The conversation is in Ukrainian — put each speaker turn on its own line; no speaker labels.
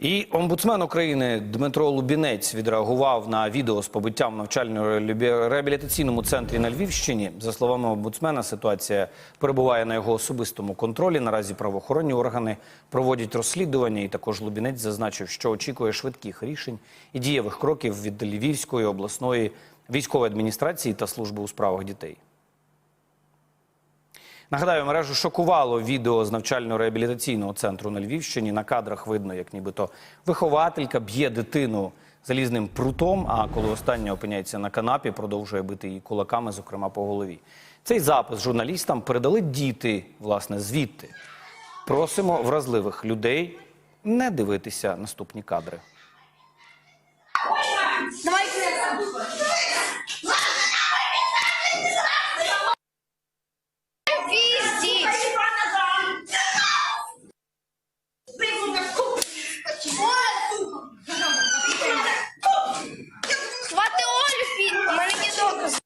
І омбудсмен України Дмитро Лубінець відреагував на відео з побиттям в навчально-реабілітаційному центрі на Львівщині. За словами омбудсмена, ситуація перебуває на його особистому контролі. Наразі правоохоронні органи проводять розслідування. І також Лубінець зазначив, що очікує швидких рішень і дієвих кроків від Львівської обласної військової адміністрації та служби у справах дітей. Нагадаю, мережу шокувало відео з навчально-реабілітаційного центру на Львівщині. На кадрах видно, як нібито вихователька б'є дитину залізним прутом, а коли остання опиняється на канапі, продовжує бити її кулаками, зокрема по голові. Цей запис журналістам передали діти, власне, звідти. Просимо вразливих людей не дивитися наступні кадри. у мене є докази.